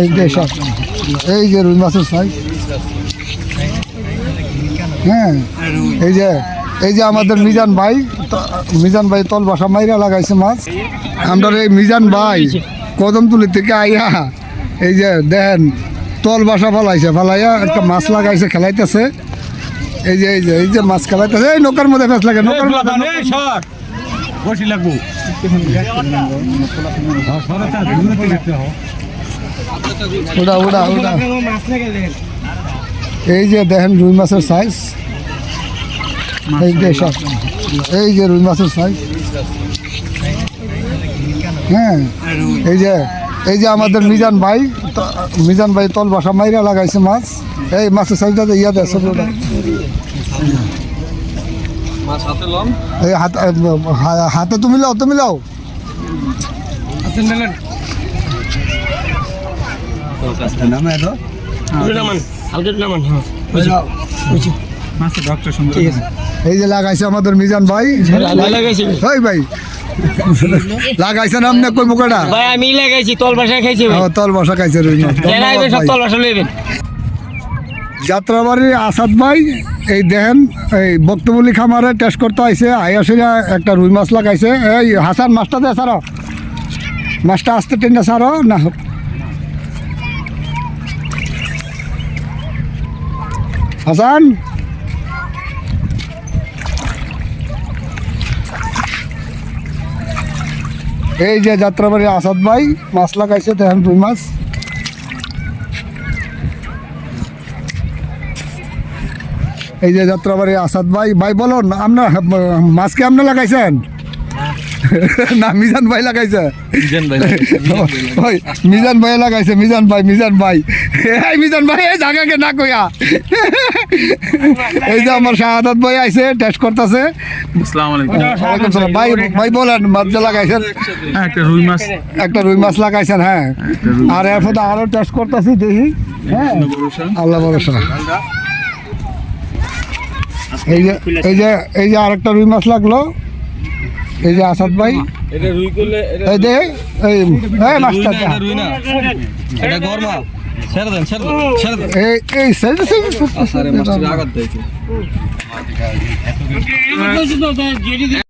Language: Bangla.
এই যে সব এই যে রুই মাছের সাইজ। হ্যাঁ এই যে এই যে আমাদের মিজান ভাই মিজান ভাই তল বাসা মাইরা লাগাইছে মাছ। আমরা এই মিজান ভাই কদমতুলি থেকে আইয়া এই যে দেন তল বাসা ফালাইছে ফালাইয়া একটা মাছ লাগাইছে খেলাইতেছে। এই যে এই যে এই যে মাছ খেলাইতেছে এই নৌকার মধ্যে ফেস লাগে নৌকার মধ্যে বসি লাগবো। উড়া উড়া উড়া। এই যে দেখেন রুই মাছের সাইজ এই যে এই যে রুই মাছের সাইজ হ্যাঁ এই যে এই যে আমাদের মিজান ভাই মিজান ভাই তল বাসা মাইরা লাগাইছে মাছ। এই মাছের সাইজটা ইয়া দেয় সব এই হাতে হাতে তুমি লাও তুমি লাও। এই যে লাগাইছে আমাদের মিজান ভাই। ওই ভাই। লাগাইছে না আপনি কই মুখটা? ভাই আমি লাগাইছি তল বাসা খাইছি ভাই তল বসা খাইছে রুই তল ভাই। বাসা লইবেন যাত্রাবাড়ির আসাদ ভাই, এই দেখেন, এই বক্তবলি খামারে টেস্ট করতে আইছে আইয়াসিরা একটা রুই মাছ লাগাইছে। এই, হাসান, মাছটা দে সারো মাছটা আসতে টেন্ডা সারো না হাসান এই যে যাত্রাবাড়ির আসাদ ভাই, মাছ লাগাইছে, দেখেন রুই মাছ। এই যে যাত্রাবাড়ি আসাদ ভাই ভাই বলুন, আপনার মাছ কি আপনি লাগাইছেন? না মিজান ভাই লাগাইছে। ওই মিজান ভাই লাগাইছে মিজান ভাই মিজান ভাই। এই মিজান ভাই এই জায়গাকে না কইয়া। এই যে আমার শাহাদাত ভাই আইছে টেস্ট করতেছে। আসসালামু আলাইকুম। ভাই ভাই বলেন মাছ লাগাইছেন? হ্যাঁ একটা রুই মাছ। একটা রুই মাছ লাগাইছেন হ্যাঁ। আর এরপর আরও টেস্ট করতেছি দেখি। হ্যাঁ। আল্লাহ ভরসা। এই যে এই যে এই যে আরেকটা রুই মাছ লাগল। এই যে আসাদ ভাই। এটা রুই করলে এটা এই দে এই এই মাছটা রুই না। এটা গরমা। ছেড়ে দেন ছেড়ে দেন ছেড়ে দেন। এই এই সাইড সাইড আরে মাছটা আঘাত দিয়েছে